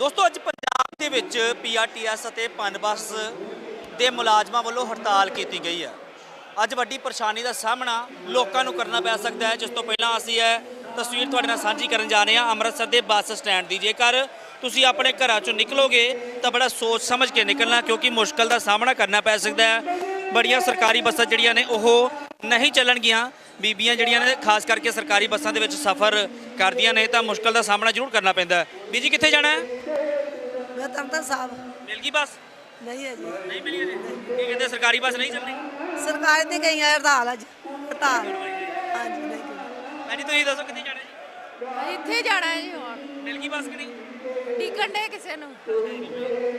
ਦੋਸਤੋ, ਅੱਜ ਪੰਜਾਬ ਦੇ ਵਿੱਚ ਪੀਆਰਟੀਐਸ ਅਤੇ ਪਨਬਸ ਦੇ ਮੁਲਾਜ਼ਮਾਂ ਵੱਲੋਂ ਹੜਤਾਲ ਕੀਤੀ ਗਈ ਹੈ। ਅੱਜ ਵੱਡੀ ਪਰੇਸ਼ਾਨੀ ਦਾ ਸਾਹਮਣਾ ਲੋਕਾਂ ਨੂੰ ਕਰਨਾ ਪੈ ਸਕਦਾ ਹੈ, ਜਿਸ ਤੋਂ ਪਹਿਲਾਂ ਅਸੀਂ ਇਹ ਤਸਵੀਰ ਤੁਹਾਡੇ ਨਾਲ ਸਾਂਝੀ ਕਰਨ ਜਾ ਰਹੇ ਹਾਂ ਅੰਮ੍ਰਿਤਸਰ ਦੇ ਬੱਸ ਸਟੈਂਡ ਦੀ। ਜੇਕਰ ਤੁਸੀਂ ਆਪਣੇ ਘਰਾਂ ਚੋਂ ਨਿਕਲੋਗੇ, ਤਾਂ ਬੜਾ ਸੋਚ ਸਮਝ ਕੇ ਨਿਕਲਣਾ, ਕਿਉਂਕਿ ਮੁਸ਼ਕਲ ਦਾ ਸਾਹਮਣਾ ਕਰਨਾ ਪੈ ਸਕਦਾ ਹੈ। ਬੜੀਆਂ ਸਰਕਾਰੀ ਬੱਸਾਂ ਜਿਹੜੀਆਂ ਨੇ, ਉਹ ਨਹੀਂ ਚੱਲਣਗੀਆਂ ਬੀਬੀਆਂ ਜਿਹੜੀਆਂ ਨੇ ਖਾਸ ਕਰਕੇ ਸਰਕਾਰੀ ਬੱਸਾਂ ਦੇ ਵਿੱਚ ਸਫ਼ਰ ਕਰਦੀਆਂ ਨੇ ਤਾਂ ਮੁਸ਼ਕਲ ਦਾ ਸਾਹਮਣਾ ਜ਼ਰੂਰ ਕਰਨਾ ਪੈਂਦਾ ਹੈ। ਬੀਜੀ ਕਿੱਥੇ ਜਾਣਾ ਹੈ? ਮੈਂ ਤਾਂ ਸਾਹਿਬ। ਮਿਲ ਗਈ ਬੱਸ? ਨਹੀਂ ਹੈ ਜੀ। ਨਹੀਂ ਮਿਲੀ ਅਜੇ ਕੀ ਕਹਿੰਦੇ ਸਰਕਾਰੀ ਬੱਸ ਨਹੀਂ ਚੱਲਣੀ? ਸਰਕਾਰ ਤੇ ਗਈਆਂ ਹੜਤਾਲ ਅੱਜ। ਹੜਤਾਲ। ਹਾਂਜੀ ਨਹੀਂ ਗਈ। ਮੈਂ ਜੀ ਤੁਸੀਂ ਦੱਸੋ ਕਿੱਥੇ ਜਾਣਾ ਜੀ? ਇੱਥੇ ਜਾਣਾ ਹੈ ਜੀ ਹੁਣ ਮਿਲ ਗਈ ਬੱਸ ਕਿ ਨਹੀਂ? ਟਿਕਣ ਦੇ ਕਿਸੇ ਨੂੰ?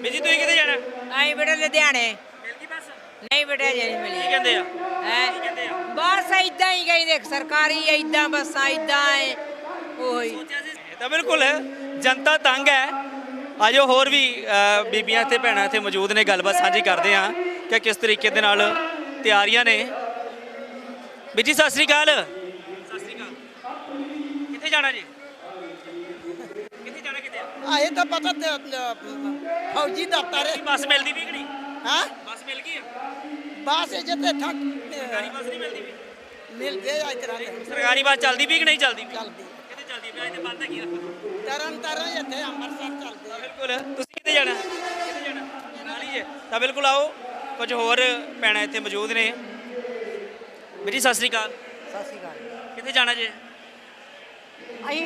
ਬੀਜੀ ਤੁਸੀਂ ਕਿੱਥੇ ਜਾਣਾ? ਆਈ ਬੇਟਾ ਲੁਧਿਆਣੇ। ਗਈ ਨਹੀਂ ਬੇਟਾ ਜੇ ਨਹੀਂ ਕੀ ਮਿਲੀ ਕਹਿੰਦੇ ਆ? ਹੈ? ਕੀ ਕਹਿੰਦੇ ਆ? ਬਸ ਇਦਾਂ ਹੀ ਗਈ ਦੇਖ ਸਰਕਾਰੀ ਇਦਾਂ ਬੱਸਾਂ ਇਦਾਂ ਹੈ ਉਹੀ। ਇਹ ਤਾਂ ਬਿਲਕੁਲ ਹੈ। ਜਨਤਾ ਤੰਗ ਹੈ। ਆਜੋ ਹੋਰ ਵੀ ਅ, ਬੀਬੀਆਂ ਤੇ ਭੈਣਾਂ ਇੱਥੇ ਮੌਜੂਦ ਨੇ ਗੱਲਬਾਤ ਸਾਂਝੀ ਕਰਦੇ ਆ ਕਿ ਕਿਸ ਤਰੀਕੇ ਦੇ ਨਾਲ ਤਿਆਰੀਆਂ ਨੇ। ਬੀਜੀ ਸਤਿ ਸ੍ਰੀ ਅਕਾਲ। ਸਤਿ ਸ੍ਰੀ ਅਕਾਲ। ਕਿੱਥੇ ਜਾਣਾ ਜੀ? ਕਿੱਥੇ ਜਾਣਾ ਕਿੱਥੇ ਆਏ ਤਾਂ ਪਤਾ ਤੇ ਅ, ਫੌਜੀ ਦਫ਼ਤਰ ਹੈ। ਬੱਸ ਮਿਲਦੀ ਵੀ ਕਿ ਨਹੀਂ? ਹਾਂ? ਬੱਸ ਮਿਲ ਗਈ? ਆ ਬਾਸ ਜਿੱਥੇ ਠੱਕ ਸਰਕਾਰੀ ਬੱਸ ਨਹੀਂ ਮਿਲਦੀ ਵੀ ਮਿਲਦੇ ਆ ਇਤਰਾ ਸਰਕਾਰੀ ਬੱਸ ਚੱਲਦੀ ਵੀ ਕਿ ਨਹੀਂ ਚੱਲਦੀ ਵੀ ਚੱਲਦੀ। ਕਿੱਥੇ ਚੱਲਦੀ ਵੀ ਅੱਜ ਤੇ ਬੰਦ ਹੈਗੀ ਆ। ਤਰਨ ਤਰਨ ਇੱਥੇ ਅੰਮ੍ਰਿਤਸਰ ਚੱਲਦੇ ਆ। ਬਿਲਕੁਲ। ਤੁਸੀਂ ਕਿੱਥੇ ਜਾਣਾ? ਕਿੱਥੇ ਜਾਣਾ? ਨਾਲ ਹੀ। ਹੈ ਤਾਂ ਬਿਲਕੁਲ ਆਓ। ਕੁਝ ਹੋਰ ਭੈਣਾਂ ਇੱਥੇ ਮੌਜੂਦ ਨੇ। ਵੀਰ ਜੀ ਸਤਿ ਸ੍ਰੀ ਅਕਾਲ। ਸਤਿ ਸ਼੍ਰੀ ਅਕਾਲ। ਕਿੱਥੇ ਜਾਣਾ ਜੇ? ਅਸੀਂ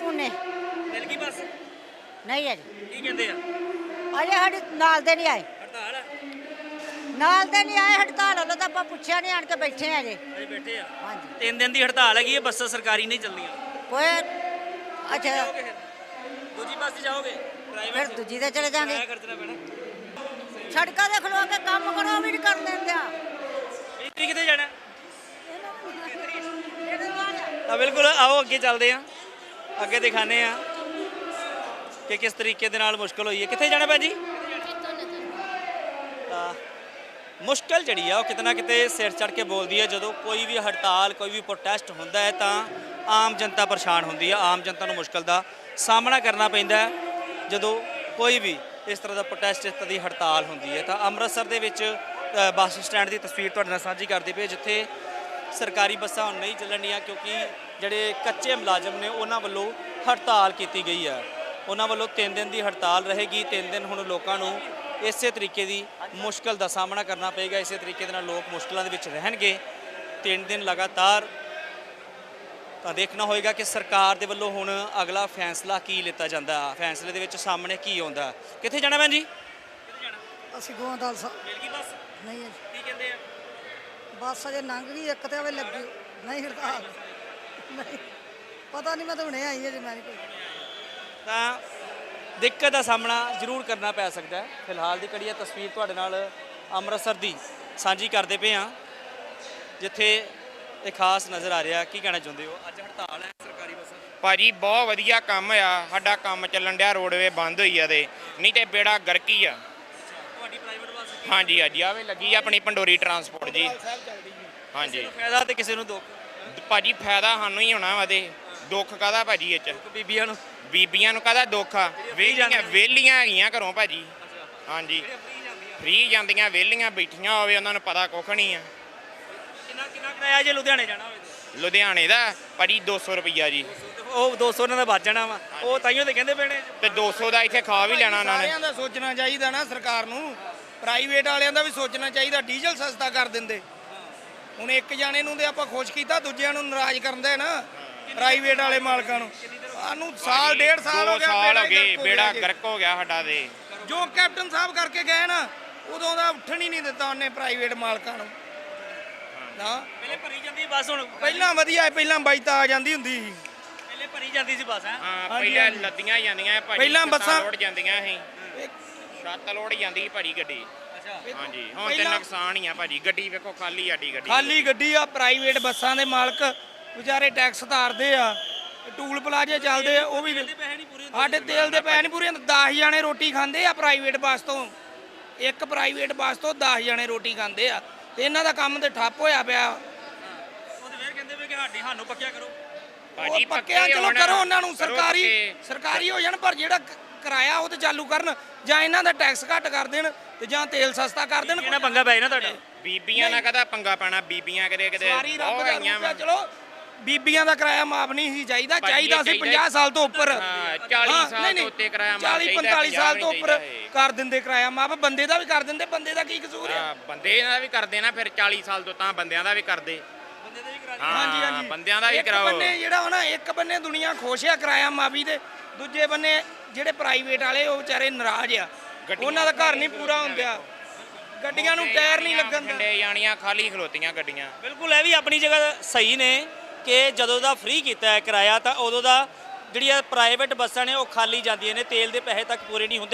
ਪੁਨੇ ਮਿਲ ਗਈ ਬੱਸ? ਨਹੀਂ ਅਜੇ। ਕੀ ਕਹਿੰਦੇ ਆ? ਅਜੇ ਸਾਡੇ ਨਾਲ ਦੇ ਨਹੀਂ ਆਏ। ਨਾਲ ਦੇ ਨਹੀਂ ਆਏ ਹੜਤਾਲ ਵੱਲੋਂ ਤਾਂ ਆਪਾਂ ਪੁੱਛਿਆ ਨਹੀਂ ਆਣ ਕੇ ਬੈਠੇ ਆ ਅਜੇ ਅਜੇ ਬੈਠੇ ਆ। ਹਾਂਜੀ। ਤਿੰਨ ਦਿਨ ਦੀ ਹੜਤਾਲ ਹੈਗੀ ਹੈ ਬੱਸਾਂ ਸਰਕਾਰੀ ਨਹੀਂ ਚੱਲਦੀਆਂ। ਕੋਈ ਅੱਛਾ। ਜਾਓਗੇ ਫਿਰ? ਦੂਜੀ ਬੱਸ 'ਚ ਜਾਓਗੇ? ਫਿਰ ਪ੍ਰਾਈਵੇਟ ਦੂਜੀ ਤੇ ਚਲੇ ਜਾਾਂਗੇ। ਕਿਰਾਇਆ ਖਰਚਣਾ ਪੈਣਾ। ਸੜਕਾਂ ਦੇ ਖਲੋ ਕੇ ਕੰਮ ਕਰੋ ਉਹ ਵੀ ਨਹੀਂ ਕਰਨ ਦਿੰਦੇ ਆ। ਵੀ ਤੁਸੀਂ ਕਿੱਥੇ ਜਾਣਾ? ਤਾਂ ਬਿਲਕੁਲ। ਆਓ ਅੱਗੇ ਚੱਲਦੇ ਆ। ਅੱਗੇ ਦਿਖਾਣੇ ਆ ਕਿ ਕਿਸ ਤਰੀਕੇ ਦੇ ਨਾਲ ਮੁਸ਼ਕਲ ਹੋਈ ਹੈ। ਕਿੱਥੇ ਜਾਣਾ ਭੈਣ ਜੀ ਤਾਂ ਮੁਸ਼ਕਲ ਜਿਹੜੀ ਆ, ਉਹ ਕਿਤੇ ਨਾ ਕਿਤੇ ਸਿਰ ਚੜ ਕੇ ਬੋਲਦੀ ਹੈ ਜਦੋਂ ਕੋਈ ਵੀ ਹੜਤਾਲ, ਕੋਈ ਵੀ ਪ੍ਰੋਟੈਸਟ ਹੁੰਦਾ ਹੈ ਤਾਂ ਆਮ ਜਨਤਾ ਪਰੇਸ਼ਾਨ ਹੁੰਦੀ ਹੈ ਆਮ ਜਨਤਾ ਨੂੰ ਮੁਸ਼ਕਲ ਦਾ ਸਾਹਮਣਾ ਕਰਨਾ ਪੈਂਦਾ ਹੈ। ਜਦੋਂ ਕੋਈ ਵੀ ਇਸ ਤਰ੍ਹਾਂ ਦਾ ਪ੍ਰੋਟੈਸਟ ਇਸ ਤਰ੍ਹਾਂ ਦੀ ਹੜਤਾਲ ਹੁੰਦੀ ਹੈ, ਤਾਂ ਅੰਮ੍ਰਿਤਸਰ ਦੇ ਵਿੱਚ ਬੱਸ ਸਟੈਂਡ ਦੀ ਤਸਵੀਰ ਤੁਹਾਡੇ ਨਾਲ ਸਾਂਝੀ ਕਰਦੇ ਪਏ ਜਿੱਥੇ ਸਰਕਾਰੀ ਬੱਸਾਂ ਹੁਣ ਨਹੀਂ ਚੱਲਣੀਆਂ, ਕਿਉਂਕਿ ਜਿਹੜੇ ਕੱਚੇ ਮੁਲਾਜ਼ਮ ਨੇ, ਉਹਨਾਂ ਵੱਲੋਂ ਹੜਤਾਲ ਕੀਤੀ ਗਈ ਹੈ। ਉਹਨਾਂ ਵੱਲੋਂ 3 ਦਿਨ ਦੀ ਹੜਤਾਲ ਰਹੇਗੀ। 3 ਦਿਨ ਹੁਣ ਲੋਕਾਂ ਨੂੰ ਇਸੇ ਤਰੀਕੇ ਦੀ ਮੁਸ਼ਕਲ ਦਾ ਸਾਹਮਣਾ ਕਰਨਾ ਪਏਗਾ। ਇਸੇ ਤਰੀਕੇ ਦੇ ਨਾਲ ਲੋਕ ਮੁਸ਼ਕਲਾਂ ਦੇ ਵਿੱਚ ਰਹਿਣਗੇ। 3 ਦਿਨ ਲਗਾਤਾਰ ਤਾਂ ਦੇਖਣਾ ਹੋਏਗਾ ਕਿ ਸਰਕਾਰ ਦੇ ਵੱਲੋਂ ਹੁਣ ਅਗਲਾ ਫੈਸਲਾ ਕੀ ਲਿੱਤਾ ਜਾਂਦਾ। ਫੈਸਲੇ ਦੇ ਵਿੱਚ ਸਾਹਮਣੇ ਕੀ ਆਉਂਦਾ। ਕਿੱਥੇ ਜਾਣਾ ਭੈਣ ਜੀ? ਕਿੱਥੇ ਜਾਣਾ ਅਸੀਂ ਗੋਂਦਲ ਸਾਹਿਬ ਮਿਲ ਗਈ ਬੱਸ? ਨਹੀਂ ਹੈ ਕੀ ਕਹਿੰਦੇ ਆ? ਬੱਸ ਅਜੇ ਲੰਘ ਗਈ ਇੱਕ ਤੇ ਆਵੇ ਲੱਗੀ। ਨਹੀਂ ਹੜਤਾਲ ਨਹੀਂ। ਪਤਾ ਨਹੀਂ ਮੈਂ ਤਾਂ ਹੁਣੇ ਆਈ ਹਾਂ ਜੀ ਮੈਂ ਨਹੀਂ ਕੋਈ ਤਾਂ ਦਿੱਕਤ ਦਾ ਸਾਹਮਣਾ ਜ਼ਰੂਰ ਕਰਨਾ ਪੈ ਸਕਦਾ ਹੈ। ਫਿਲਹਾਲ ਦੀ ਕੜੀ ਇਹ ਤਸਵੀਰ ਤੁਹਾਡੇ ਨਾਲ ਅੰਮ੍ਰਿਤਸਰ ਦੀ ਸਾਂਝੀ ਕਰਦੇ ਪਏ ਹਾਂ ਜਿੱਥੇ ਇਹ ਖਾਸ ਨਜ਼ਰ ਆ ਰਿਹਾ। ਕੀ ਕਹਿਣਾ ਚਾਹੁੰਦੇ ਹੋ? ਅੱਜ ਹੜਤਾਲ ਹੈ ਸਰਕਾਰੀ ਬੱਸਾਂ ਦੀ। ਭਾਜੀ ਬਹੁਤ ਵਧੀਆ ਕੰਮ ਆ। ਸਾਡਾ ਕੰਮ ਚੱਲਣ ਡਿਆ ਰੋਡਵੇ ਬੰਦ ਹੋਈ ਆ ਤੇ। ਨਹੀਂ ਤੇ ਬੇੜਾ ਗਰਕੀ ਆ। ਤੁਹਾਡੀ ਪ੍ਰਾਈਵੇਟ ਬੱਸ ਹਾਂਜੀ ਹਾਂਜੀ ਆਵੇ ਲੱਗੀ ਆ ਆਪਣੀ ਪੰਡੋਰੀ ਟਰਾਂਸਪੋਰਟ ਜੀ। ਹਾਂਜੀ। ਫਾਇਦਾ ਤੇ ਕਿਸੇ ਨੂੰ ਦੁੱਖ? ਭਾਜੀ ਫਾਇਦਾ ਸਾਨੂੰ ਹੀ ਹੋਣਾ ਵਾ ਤੇ। ਦੁੱਖ ਕਾਦਾ ਭਾਜੀ ਇਹ ਚ? ਬੀਬੀਆਂ ਨੂੰ। ਬੀਬੀਆਂ ਨੂੰ ਕਾਦਾ ਦੁੱਖ ਆ? ਵੇਲੀਆਂ ਵੇਲੀਆਂ ਹੈਗੀਆਂ ਘਰੋਂ ਭਾਜੀ। ਹਾਂਜੀ। ਫ੍ਰੀ ਜਾਂਦੀਆਂ ਵੇਲੀਆਂ ਬੈਠੀਆਂ ਹੋਵੇ ਉਹਨਾਂ ਨੂੰ ਪਤਾ ਕੁੱਖ ਨਹੀਂ ਆ। ਕਿੰਨਾ ਕਿੰਨਾ ਕਿਰਾਇਆ ਜੇ ਲੁਧਿਆਣੇ ਜਾਣਾ ਹੋਵੇ? ਲੁਧਿਆਣੇ ਦਾ? ਭਾਜੀ 200 ਰੁਪਈਆ ਜੀ। ਉਹ 200 ਉਹਨਾਂ ਦਾ ਬਚ ਜਾਣਾ ਵਾ। ਉਹ ਤਾਈਓ ਤੇ ਕਹਿੰਦੇ ਪੈਣੇ ਤੇ 200 ਦਾ ਇੱਥੇ ਖਾ ਵੀ ਲੈਣਾ ਉਹਨਾਂ ਨੇ। ਸਾਰਿਆਂ ਦਾ ਸੋਚਣਾ ਚਾਹੀਦਾ ਨਾ ਸਰਕਾਰ ਨੂੰ। ਪ੍ਰਾਈਵੇਟ ਵਾਲਿਆਂ ਦਾ ਵੀ ਸੋਚਣਾ ਚਾਹੀਦਾ ਡੀਜ਼ਲ ਸਸਤਾ ਕਰ ਦਿੰਦੇ। ਹੁਣ ਇੱਕ ਜਾਣੇ ਨੂੰ ਤੇ ਆਪਾਂ ਖੁਸ਼ ਕੀਤਾ ਦੂਜਿਆਂ ਨੂੰ ਨਾਰਾਜ਼ ਕਰਦੇ ਨਾ। ਪ੍ਰਾਈਵੇਟ ਵਾਲੇ ਮਾਲਕਾਂ ਨੂੰ। ਸਾਨੂੰ ਸਾਲ ਡੇਢ ਸਾਲ ਹੋ ਦੋ ਗਿਆ ਸਾਲ ਹੋ ਗਏ ਗਰਕ ਹੋ ਬੇੜਾ। ਗਰਕ ਹੋ ਗਿਆ ਸਾਡਾ ਤੇ। ਜੋ ਕੈਪਟਨ ਸਾਹਿਬ ਕਰਕੇ ਗਏ ਨਾ ਉਦੋਂ ਦਾ ਉੱਠਣ ਹੀ ਨਹੀਂ ਦਿੱਤਾ ਉਹਨੇ ਪ੍ਰਾਈਵੇਟ ਮਾਲਕਾਂ ਨੂੰ। ਨਾ। ਪਹਿਲੇ ਭਰੀ ਜਾਂਦੀ ਬੱਸ ਹੁਣ। ਪਹਿਲਾਂ ਵਧੀਆ ਪਹਿਲਾਂ ਬਾਈਤਾ ਆ ਜਾਂਦੀ ਹੁੰਦੀ ਸੀ। ਪਹਿਲੇ ਭਰੀ ਜਾਂਦੀ ਸੀ ਬੱਸ ਹੈ? ਪਹਿਲਾਂ। ਲੱਦੀਆਂ ਜਾਂਦੀਆਂ ਭਾਜੀ ਪਹਿਲਾਂ ਬੱਸਾਂ- ਲੋੜ ਜਾਂਦੀਆਂ ਸੀ। ਛੱਤ ਲੋੜ ਜਾਂਦੀ ਸੀ ਭਾਜੀ ਗੱਡੀ। ਅੱਛਾ। ਹਾਂਜੀ ਹੁਣ ਤੇ ਨੁਕਸਾਨ ਹੀ ਆ ਭਾਜੀ। ਗੱਡੀ ਵੇਖੋ ਖਾਲੀ ਆਡੀ ਗੱਡੀ। ਖਾਲੀ ਗੱਡੀ ਆ ਪ੍ਰਾਈਵੇਟ ਬੱਸਾਂ ਦੇ ਮਾਲਕ ਵਿਚਾਰੇ ਟੈਕਸ ਤਾਰਦੇ ਆ ਟੂਲ ਪਲਾਜੇ ਚੱਲਦੇ ਆ ਉਹ ਵੀ ਸਾਡੇ ਤੇਲ ਦੇ ਪੈਸੇ ਨਹੀਂ ਪੂਰੇ 10 ਜਣੇ ਰੋਟੀ ਖਾਂਦੇ ਆ ਪ੍ਰਾਈਵੇਟ ਬੱਸ ਤੋਂ। ਇੱਕ ਪ੍ਰਾਈਵੇਟ ਬੱਸ ਤੋਂ 10 ਜਣੇ ਰੋਟੀ ਖਾਂਦੇ ਆ। ਤੇ ਇਹਨਾਂ ਦਾ ਕੰਮ ਤੇ ਠੱਪ ਹੋਇਆ ਪਿਆ। ਉਹ ਤੇ ਫੇਰ ਕਹਿੰਦੇ ਵੀ ਕਿ ਸਾਡੀ ਸਾਨੂੰ ਪੱਕਿਆ ਕਰੋ। ਉਹ ਪੱਕਿਆ ਚਲੋ ਕਰੋ ਉਹਨਾਂ ਨੂੰ ਕਰੋ ਸਰਕਾਰੀ। ਸਰਕਾਰੀ ਹੋ ਜਾਣ ਪਰ ਜਿਹੜਾ ਕਿਰਾਇਆ ਉਹ ਤੇ ਚਾਲੂ ਕਰਨ ਜਾਂ ਇਹਨਾਂ ਦਾ ਟੈਕਸ ਘੱਟ ਕਰ ਦੇਣ ਤੇ ਜਾਂ ਤੇਲ ਸਸਤਾ ਕਰ ਦੇਣ। ਇਹਨਾਂ ਪੰਗਾ ਪੈ ਜਾਣਾ ਤੁਹਾਡਾ। ਬੀਬੀਆਂ ਨਾਲ ਕਦਾ ਪੰਗਾ ਪੈਣਾ ਬੀਬੀਆਂ ਕਦੇ ਕਦੇ ਬਹੁਤ ਆਈਆਂ ਚਲੋ ਬੀਬੀਆਂ ਦਾ ਕਿਰਾਇਆ ਮਾਫ ਨਹੀਂ ਸੀ ਚਾਹੀਦਾ ਚਾਹੀਦਾ ਸੀ ਚਾਹੀਦਾ 50 ਸਾਲ ਤੋਂ ਉੱਪਰ। ਹਾਂ, 40 ਹਾਂ, ਸਾਲ ਤੋਂ ਉੱਤੇ ਕਿਰਾਇਆ ਮਾਫ਼ 40 ਚਾਹੀਦਾ, 45 ਸਾਲ ਤੋਂ ਉੱਪਰ ਕਰ ਦਿੰਦੇ ਕਿਰਾਇਆ ਮਾਫ ਬੰਦੇ ਦਾ ਵੀ ਕਰ ਦਿੰਦੇ ਬੰਦੇ ਦਾ ਕੀ ਕਸੂਰ ਹੈ ਹਾਂ, ਬੰਦੇ ਦਾ ਵੀ ਕਰਦੇ ਨਾ ਫਿਰ 40 ਸਾਲ ਤੋਂ ਤਾਂ ਬੰਦਿਆਂ ਦਾ ਵੀ ਕਰਦੇ। ਹਾਂ, ਹਾਂਜੀ ਹਾਂਜੀ। ਬੰਦਿਆਂ ਦਾ ਵੀ ਇੱਕ ਕਰਾਓ। ਬੰਨੇ ਜਿਹੜਾ ਨਾ ਇੱਕ ਬੰਨੇ ਦੁਨੀਆ ਖੁਸ਼ ਆ ਕਿਰਾਇਆ ਮਾਫੀ ਦੇ ਦੂਜੇ ਬੰਨੇ ਜਿਹੜੇ ਪ੍ਰਾਈਵੇਟ ਵਾਲੇ ਉਹ ਵਿਚਾਰੇ ਨਾਰਾਜ਼ ਆ। ਉਹਨਾਂ ਦਾ ਘਰ ਨਹੀਂ ਪੂਰਾ ਹੁੰਦਿਆ ਗੱਡੀਆਂ ਨੂੰ ਟਾਇਰ ਨਹੀਂ ਲੱਗਣ ਦਿੰਦੇ। ਜਾਣੀਆਂ ਖਾਲੀ ਖਲੋਤੀਆਂ ਗੱਡੀਆਂ। ਬਿਲਕੁਲ ਇਹ ਵੀ ਆਪਣੀ ਜਗ੍ਹਾ ਸਹੀ ਨੇ। ਕਿ ਜਦੋਂ ਦਾ ਫ੍ਰੀ ਕੀਤਾ ਹੈ, ਕਿਰਾਇਆ, ਤਾਂ ਉਦੋਂ ਦਾ ਜਿਹੜੀਆਂ ਪ੍ਰਾਈਵੇਟ ਬੱਸਾਂ ਨੇ, ਉਹ ਖਾਲੀ ਜਾਂਦੀਆਂ ਨੇ, ਤੇਲ ਦੇ ਪੈਸੇ ਤੱਕ ਪੂਰੇ ਨਹੀਂ ਹੁੰਦੇ।